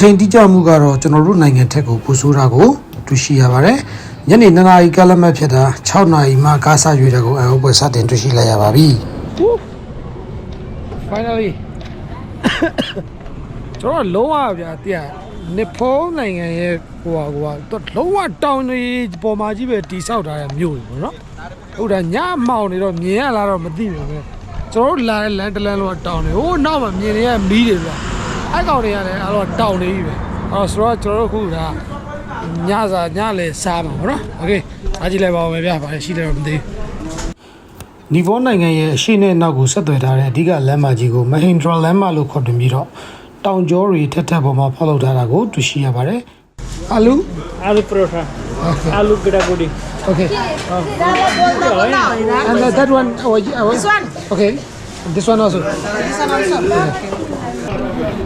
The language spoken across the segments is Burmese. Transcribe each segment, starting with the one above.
ချိန်တိကျမှုကတော့ကျွန်တော်တို့နိုင်ငံထက်ကိုပိုဆိုးတာကိုတွေ့ရှိရပါတယ်ညနေ2နာရီကလမတ်ဖြစ်တာ6နာရီမှကားဆရွေတဲ့ကိုအဟုတ်ပွဲစတင်တွေ့ရှိလိုက်ရပါပြီ finally ကျွန်တော်လုံးဝဗျာတည်နေဖိုးနိုင်ငံရဲ့ဟိုဟာဟိုဟာတော့လုံးဝတောင်တွေပေါ်မှာကြီးပဲတိဆောက်ထားတဲ့မြို့တွေပေါ့နော်ဟုတ်တယ်ညမောင်နေတော့မြင်ရလားတော့မသိဘူးပဲကျွန်တော်တို့လာတဲ့လမ်းတစ်လမ်းလုံးကတောင်တွေဟိုနောက်မှာမြင်နေရမီးတွေဗျာ အဲ့ကောင်တွေကလည်းအဲ့တော့တောင်းနေပြီပဲအဲ့တော့ဆိုတော့ကျွန်တော်တို့ခုကညစာညလေစားမှာပေါ့နော်โอเคအားကြည့်လိုက်ပါဦးမယ်ဗျာဗါလည်းရှိတယ်တော့မသိဘူးနီဗောနိုင်ငံရဲ့အရှိနဲ့အနောက်ကိုဆက်သွယ်ထားတဲ့အဓိကလမ်းမကြီးကိုမဟင်ဒရာလမ်းမလို့ခေါ်တင်ပြီးတော့တောင်ကျောတွေထက်ထက်ပေါ်မှာဖောက်လုပ်ထားတာကိုတွေ့ရှိရပါတယ်။အာလူအာလူပရိုထာအာလူဂဒါဂူဒီ Okay. Oh. And that one, oh, oh, this one. Okay. This one also. This one also. Yeah.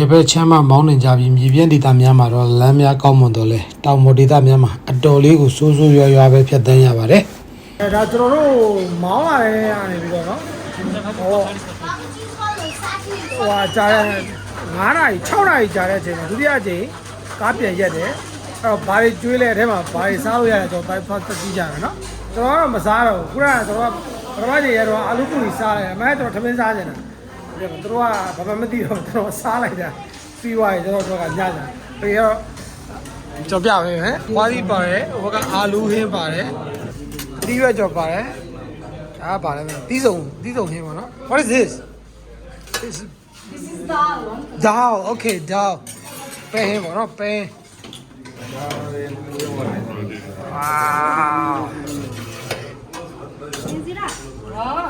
ယ်ဘက်ချမ်းမှမောင်းနေကြပြီးမြေပြန့်ဒေသများမှာတော့လမ်းများကောင်းမွန်တော့လဲတောင်ပေါ်ဒေသများမှာအတော်လေးကိုစိုးစိုးရွားရွားပဲဖြတ်သန်းရပါတယ်အဲဒါကျွန်တော်တို့မောင်းလာတဲ့နေပြီးတော့နော်ဟောဟိုဟာကြာတဲ့9နာရီ6နာရီကြာတဲ့အချိန်မှာဒုတိယအချိန်ကားပြန်ရက်တယ်အဲ့တော့ဘာတွေကျွေးလဲအထဲမှာဘာတွေစားလို့ရလဲကျွန်တော်တိုင်းဖတ်ကြည့်ကြမယ်နော်ကျွန်တော်ကတော့မစားတော့ဘူးခုနကကျွန်တော်ပထမချိန်ရတော့အာလူပူကြီးစားလိုက်တယ်အမှန်ကျွန်တော်ထမင်းစားနေတာ ပြီးတော့သူတို့ကဘာမှမသိတော့ကျွန်တော်စားလိုက်တာပြီးသွားရင်ကျွန်တော်တို့ကညကြပြီးတော့ကြော်ပြပေးမယ်။ဝါးသီးပါတယ်ဟိုဘက်ကအာလူဟင်းပါတယ်။တီးရွက်ကြော်ပါတယ်။ဒါကပါလဲမသိဘူး။တီးစုံတီးစုံဟင်းပါနော်။ What is this? This is dal. Okay, dal. ပဲဟင်းပါနော်ပဲ။ Wow.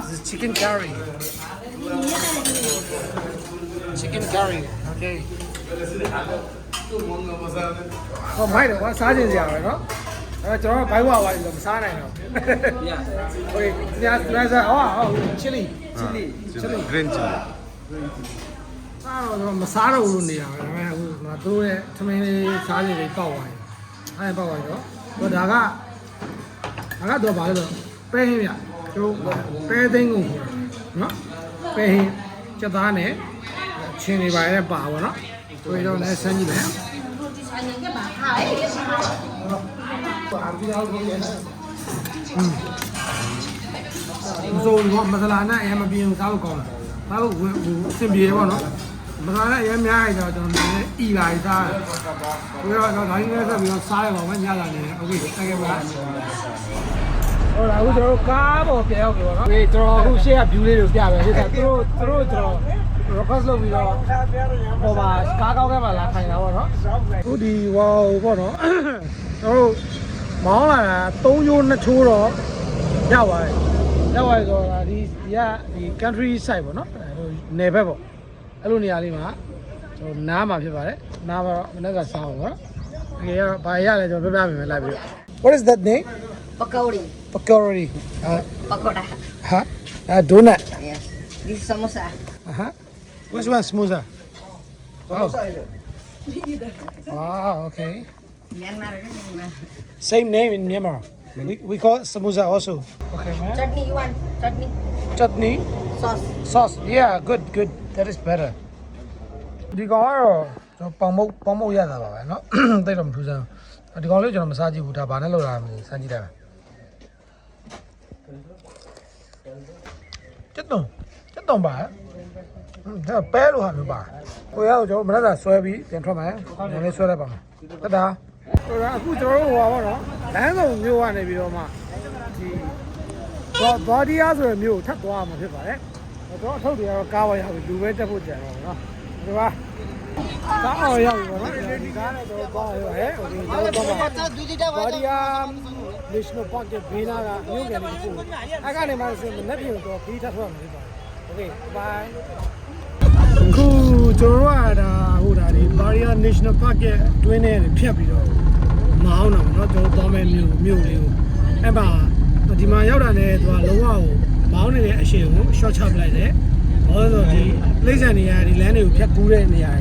This is chicken curry. Chicken curry. Okay. ဟောမိုက်တော့ကွာစားခြင်းစရာပဲเนาะအဲကျွန်တော်ဘိုင်းဝါဝါလို့မစားနိုင်တော့ โอเคညညစားဟောဟော chili chili chili green chili စားတော့ကျွန်တော်မစားတော့ဘူးလို့နေရပါပဲဒါပေမဲ့အခုငါတို့ရဲ့ထမင်းလေးစားခြင်းလေးပေါက်သွားတယ်အဲပေါက်သွားတော့ဟိုဒါကဒါကတော့ဘာလဲဆိုပဲဟင်းပြတို့ပဲသိန်းကုန်ခေါ်တာနော် ပဲဟင်းချက်သားနဲ့ချင်းတွေပါရဲပါပါတော့ကိုယ်တော့လည်းဆန်းကြည့်မယ်မစိုးဘူးမဆလာနဲ့အရင်မပြင်းစားလို့ကောင်းတယ်စားလို့ဝင်အဆင်ပြေပါတော့မဆလာနဲ့အရင်များရတော့ကျွန်တော်လည်းအီလာရစားတယ်ကိုယ်တော့ဒါရင်းနဲ့ဆက်ပြီးတော့စားရပါမယ်ညလာနေတယ်โอเคတကယ်ပါ ဟိုလာအခုကျွန်တော်တို့ကားပေါ်ပြန်ရောက်ပြီပေါ့နော်ဒီကျွန်တော်အခုရှေ့က view လေးတွေပြမယ်ဒီကသူတို့သူတို့ကျွန်တော် request လုပ်ပြီးတော့ဟိုမှာကားကောင်းကဲမှာလာထိုင်တာပေါ့နော်အခုဒီဟိုပေါ့နော်ကျွန်တော်တို့မောင်းလာတာ3ရိုး2ချိုးတော့ရပါတယ်ရပါတယ်ဆိုတော့ဒီဒီကဒီ country side ပေါ့နော်အဲဟိုနယ်ဘက်ပေါ့အဲ့လိုနေရာလေးမှာကျွန်တော်နားမှာဖြစ်ပါတယ်နားမှာတော့မနေ့ကစားအောင်ပေါ့နော်ဒီကတော့ဘာရလဲကျွန်တော်ပြောပြမယ်လိုက်ပြီးတော့ What is that name Pakori, Pakori ဟာ pakoda. ဟာအဲ donut Yes. This is samosa. Uh-huh. Which one smoother? Oh. Wow, okay. Myanmar. Myanmar. Same name in Myanmar. We, we call it samosa also. Okay, man. Chutney you want? Chutney. Chutney, Sauce. sauce. Yeah, good, good. That is better. ဒီကောင်ကတော့ကျွန်တော်ပေါင်မုတ်ပေါင်မုတ်ရတာပါပဲเนาะ တိတ်တော့မထူးဆန်းဘူးဒီကောင်လေးကျွန်တော်မစားကြည့်ဘူးဒါဘာနဲ့လောက်တာမသိဘူးစမ်းကြည့်တ တက်တော့တက်တော့ပါဒါပဲလို့ဟာမျိုးပါဟိုရောက်ကျွန်တော်မနက်စာဆွဲပြီးပြန်ထွက်မယ်နည်းနည်းဆွဲလိုက်ပါမယ်တက်တာဆိုတော့အခုကျွန်တော်တို့ဟိုပါတော့လမ်းဆောင်မျိုးကနေပြီးတော့မှဒီတော့ဘာဒီယာဆိုတဲ့မျိုးကိုထပ်သွားမှာဖြစ်ပါတယ်တော့အထုပ်တွေကတော့ကားပေါ်ရောက်ပြီလူပဲတက်ဖို့ကြံတော့နော်ဒီပါကားအောင်ရောက်ပြီပေါ့နော်ဒီကားနဲ့တော့ပေါ့ရောဟဲ့ဒီတော့ပေါ့ပါဘာဒီယာ national park ရဲ့ဘေးနားကမြို့ကန်လေးတစ်ခုအဲ့ကနေမှဆိုရင်လက်ပြုံတော့ခီးထပ်ထွက်မှာဖြစ်ပါတယ်โอเค bye ခုကျွန်တော်တို့ကဒါဟိုဒါဒီ Barrier National Park ရဲ့တွင်းထဲဖြတ်ပြီးတော့ မအောင်တော့เนาะကျွန်တော်သွားမဲ့မြို့မြို့လေးကိုအဲ့ပါဒီမှာရောက်တာနဲ့သူကလုံးဝကိုမောင်းနေတဲ့အရှင်ကို short ချပလိုက်တယ်ဘာလို့လဲဆိုတော့ဒီလိမ့်ဆန်နေရာဒီလမ်းတွေကိုဖြတ်ကူးတဲ့နေရာ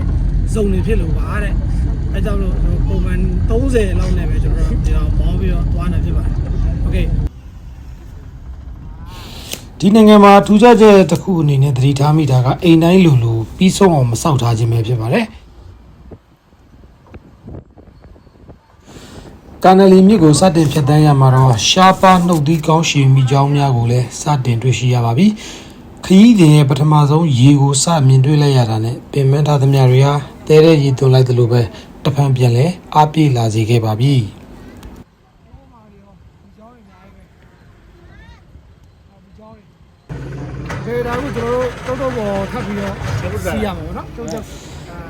စုံနေဖြစ်လို့ပါတဲ့ အဲကြောင့်လို့ပုံမှန်30လောက်နဲ့ပဲကျွန်တော်တို့ဒီတော့မောင်းပြီးတော့သွားနေဖြစ်ပါတယ်โอเค ဒီနိုင်ငံမှာထူးခြားချက်တစ်ခုအနေနဲ့သတိထားမိတာကအိမ်တိုင်းလူလူပြီးဆုံးအောင်မစောက်ထားခြင်းပဲဖြစ်ပါတယ်။ကန်နလီမြစ်ကိုစတင်ဖြတ်တန်းရမှာတော့ရှားပါနှုတ်သီးကောင်းရှည်မိကြောင်းများကိုလည်းစတင်တွေ့ရှိရပါပြီ။ခရီးစဉ်ရဲ့ပထမဆုံးရေကိုစမြင်တွေ့လိုက်ရတာနဲ့ပင်မထားသမျှတွေဟာတဲတဲ့ရေသွင်းလိုက်သလိုပဲ တစ်ဖန်ပြန်လဲအားပြေလာစေခဲ့ပါပြီ။ခေဒါကကျွန်တော်တို့တောက်တော့ပေါ်ထပ်ပြီးတော့စီးရမှာပေါ့နော်တုတ်တက်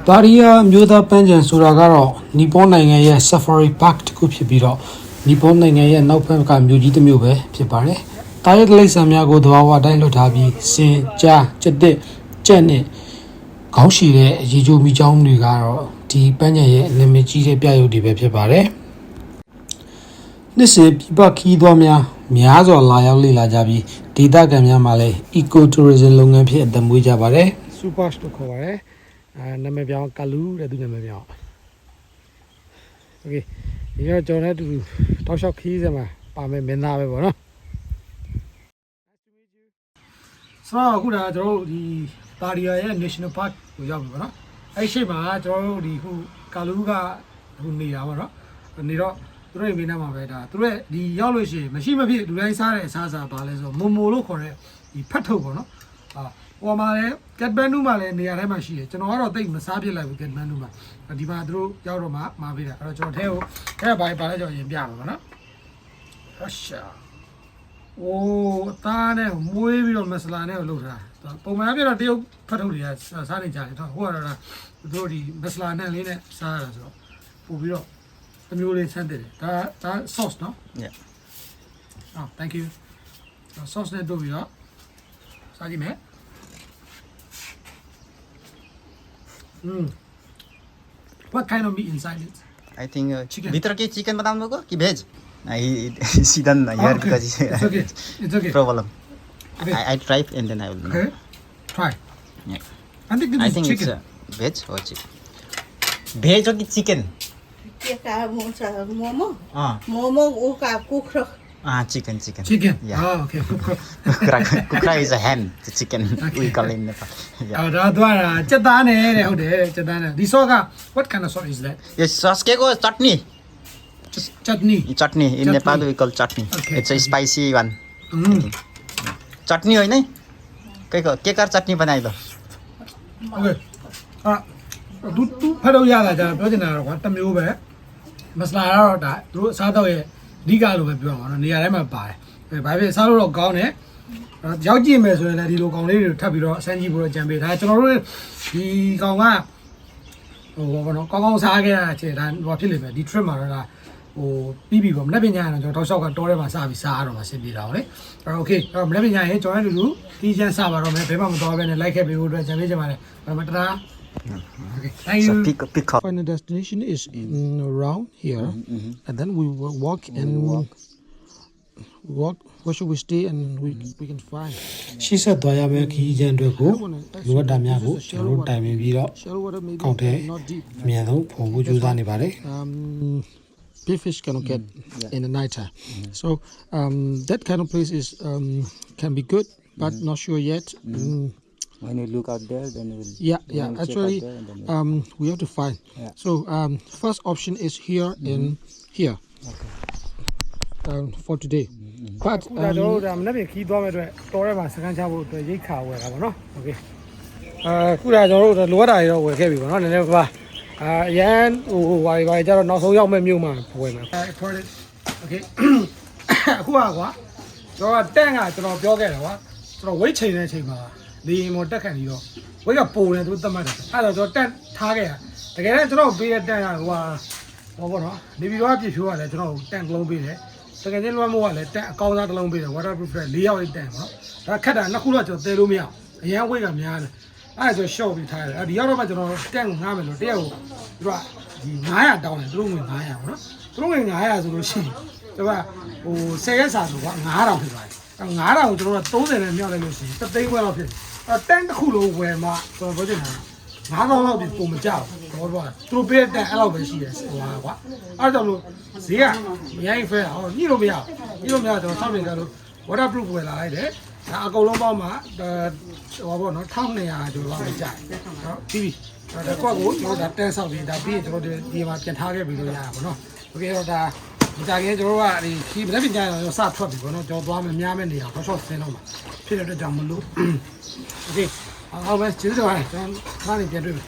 ဒါရီယာမျိုးသားပန်းချံဆိုတာကတော့နီပေါနိုင်ငံရဲ့ Safari Park တစ်ခုဖြစ်ပြီးတော့နီပေါနိုင်ငံရဲ့နောက်ဘက်ကမြို့ကြီးတစ်မြို့ပဲဖြစ်ပါတယ်။တာရက်တိရစ္ဆာန်များကိုသဘာဝအတိုင်းလွတ်ထားပြီးစင်ကြားကြက်တစ်ကြက်နဲ့ခေါင်းရှည်တဲ့ရေချိုမိချောင်းတွေကတော့ ဒီပန်းချံရဲ့နာမည်ကြီးတဲ့ပြရုပ်တွေပဲဖြစ်ပါတယ်နှစ်စဉ်ပြပခီးသွားများများစွာလာရောက်လေ့လာကြပြီးဒေသခံများမှာလည်း eco tourism လုပ်ငန်းဖြစ်အသက်မွေးကြပါတယ် super လို့ခေါ်ပါတယ်အဲနာမည်ပြောင်းကလူတဲ့သူနာမည်ပြောင်း okay ဒီတော့ကျွန်တော်လည်းအတူတူတောက်လျှောက်ခီးစမှာပါမယ်မင်းသားပဲပေါ့နော်ဆိုတော့အခုဒါကျွန်တော်တို့ဒီတာရီယာရဲ့ National Park ကိုရောက်ပြီပေါ့နော် အဲ့ရှိမှာကျွန်တော်တို့ဒီခုကာလူကဟိုနေတာပေါ့နော်နေတော့သူတို့ရဲ့မင်းသားမှာပဲဒါသူတို့ရဲ့ဒီရောက်လို့ရှိရင်မရှိမဖြစ်လူတိုင်းစားတဲ့အစားအစာပါလဲဆိုတော့မိုမိုလို့ခေါ်တဲ့ဒီဖတ်ထုတ်ပေါ့နော်ဟာဟိုမှာလည်းကက်ဘန်နူမှာလည်းနေရာထဲမှာရှိတယ်ကျွန်တော်ကတော့တိတ်မစားပြစ်လိုက်ဘူးကက်ဘန်နူမှာဒီမှာသူတို့ရောက်တော့မှမှာပေးတာအဲ့တော့ကျွန်တော်ထဲကိုထဲကဘာပါလဲကျွန်တော်ရင်ပြမှာပေါ့နော်ဟရှာโอ้အသားနဲ့မွေးပြီးတော့မဆလာနဲ့ကိုလုပ်ထား ပုံမှန်ပြတော့တရုတ်ဖတ်ထုတ်တွေကစားနေကြတယ်တော့ဟိုကတော့သူတို့ဒီမဆလာနဲ့လေးနဲ့စားရတာဆိုတော့ပို့ပြီးတော့အမျိုးလေးဆန်းတယ်ဒါဒါ sauce နော် Yeah. Oh thank you sauce နဲ့တို့ပြီးတော့စားကြည့်မယ် Mm. What kind of meat inside it? I think uh, Chicken. भित्र के चिकन बनाउनु को कि भेज I she done here Oh, okay. because It's I, I try and then I will know. Okay. Try. Yeah. I think this I is think chicken. it's a veg or chicken. Veg or chicken? Momo. Ah. Momo uka kukro. Ah, chicken, chicken. Chicken. Yeah. Oh, okay. Kukro. kukra, kukra is a hen. The chicken okay. we call in Nepal. Yeah. Oh, that's why. Chadane, how de? Chadane. This oka. What kind of sauce is that? Yes, sauce kego chutney. Chutney. Chutney. In Nepal we call chutney. Okay. It's a spicy one. Mm. चटनी होइन है के के कार चटनी बनाइदो तू तू फटो याद आ जा ပြောချင်တာကတော့ကွာတစ်မျိုးပဲမစလာတော့ဒါသူတို့စားတော့ရဲ့အဓိကလို့ပဲပြောရမှာနော်နေရာတိုင်းမှာပါတယ်အဲဘာဖြစ်စားလို့တော့ကောင်းတယ်ရောက်ကြည့်မယ်ဆိုရင်လည်းဒီလိုကောင်လေးတွေထပ်ပြီးတော့အစမ်းကြည့်ဖို့တော့ကြံပေးဒါကျွန်တော်တို့ဒီကောင်ကဟိုဘောကောင်းကောင်းစားခဲ့တာချေဒါဟိုဖြစ်လိမ့်မယ်ဒီ trip မှာတော့ဒါ ဟိုပြီးပြီပေါ့မနေ့ပညာရတော့ကျွန်တော်တောက်လျှောက်ကတောထဲမှာစပြီးစားရတော့မှဆင်ပြေတာဟုတ်လေအဲ့တော့ okay အဲ့တော့မနေ့ပညာရင်ကျွန်တော်တို့လူဒီချမ်းစပါတော့မယ်ဘယ်မှမသွားဘဲနဲ့ like ခဲ့ပေးဖို့အတွက်ကြံပေးချင်ပါတယ်ဘာမှတတာ okay thank so you pick pick up Final destination is in around here, and then we will walk and walk. Where should we stay and we we can find. ရှေ့ဆက်သွားရမယ့်ခရီးချမ်းအတွက်ကိုလိုအပ်တာများကို This is a ကျွန်တော်တို့တိုင်ပင်ပြီးတော့ Shallow water maybe ကောက်တယ် not deep. အများဆုံးပုံဖို့ကြိုးစားနေပါတယ် Um, big fish cannot get mm, yeah. in the night time. Mm-hmm. So um, that kind of place is um, can be good, but mm-hmm. not sure yet. Mm-hmm. Mm. When you look out there, then we'll yeah yeah. Actually, there, um, we have to find. Yeah. So um, first option is here and here. Okay. Um, for today. But ကျွန်တော်တို့ဒါမနေ့ပြင်ခီးသွားမဲ့အတွက်တော်ရဲမှာစကန်ချဖို့အတွက်ရိတ်ခါဝယ်တာပေါ့နော်။ um, Okay. အဲခုဒါကျွန်တော်တို့လိုအပ်တာတွေတော့ဝယ်ခဲ့ပြီပေါ့နော်။နည်းနည်းပါပါ။ အာရန်ဟိုဟိုဘာတွေဘာတွေကြတော့နောက်ဆုံးရောက်မဲ့မြို့မှာပွဲမှာ important okay အခုอ่ะကွာကျွန်တော်ကတန့်ကကျွန်တော်ပြောခဲ့တယ်ကွာကျွန်တော် weight ချိန်တဲ့အချိန်မှာလေရင်ပေါ်တက်ခံပြီးတော့ weight ကပုံတယ်သူသတ်မှတ်တယ်အဲ့တော့ကျွန်တော်တန့်ထားခဲ့တာတကယ်တော့ကျွန်တော်ပေးတဲ့တန့်ကဟိုဟာဟောပေါ့နော်နေပြည်တော်အပြည့်ဖြိုးကလည်းကျွန်တော်တန့်ကလုံးပေးတယ်တကယ်ချင်းလွှမ်းမိုးကလည်းတန့်အကောင်းစားတစ်လုံးပေးတယ် waterproof လေးရောက်လေးတန့်ပေါ့ဒါခက်တာနှစ်ခုတော့ကျွန်တော်သဲလို့မရအောင်အရန် weight ကများတယ် အဲ့ဒါဆိုရှော့ပြီးထားရတယ်အဲ့ဒီရောက်တော့မှကျွန်တော်တက်ကိုငားမယ်လို့တရက်ကိုသူကဒီ900တောင်းတယ်သူတို့ငွေ900ပေါ့နော်သူတို့ငွေ900ဆိုလို့ရှိရင်သူကဟို10ရက်စာဆိုက9000ဖြစ်သွားတယ်အဲ့9000ကိုကျွန်တော်က30နဲ့မြောက်လိုက်လို့ရှိရင်3သိန်းခွဲလောက်ဖြစ်တယ်အဲ့တန်းတစ်ခုလုံးဝယ်မှကျွန်တော်ပြောချင်တာ9000လောက်ပြီးပုံမကြောက်ဘူးဘောတော့သူတို့ပေးတဲ့အဲ့လောက်ပဲရှိတယ်ဟိုဟာကွာအဲ့ဒါကြောင့်လို့ဈေးကမရိုင်းဖဲဟောညှိလို့မရညှိလို့မရကျွန်တော်ဆောက်နေကြလို့ waterproof ဝယ်လာလိုက်တယ် ဒါအကုန်လုံးပေါင်းမှာဟိုဘောနော်1200ကျော်လောက်ပဲကြာတယ်နော်ပြီးပြီဒါကွက်ကိုကျွန်တော်ဒါတဲဆောက်ပြီးဒါပြီးရင်ကျွန်တော်ဒီမှာပြန်ထားခဲ့ပြီးလို့ရတာပေါ့နော်โอเคတော့ဒါဒီကြခင်ကျွန်တော်ကဒီခီးမနေ့ပြန်ကြရင်စထွက်ပြီပေါ့နော်ကျွန်တော်သွားမယ်များမယ်နေအောင်ဆော့ဆင်းတော့မှာဖြစ်တဲ့အတွက်ကြောင့်မလို့โอเคအောင်ပဲကျေးဇူးတင်ပါတယ်ကျွန်တော်ခါနေပြန်တွေ့မယ်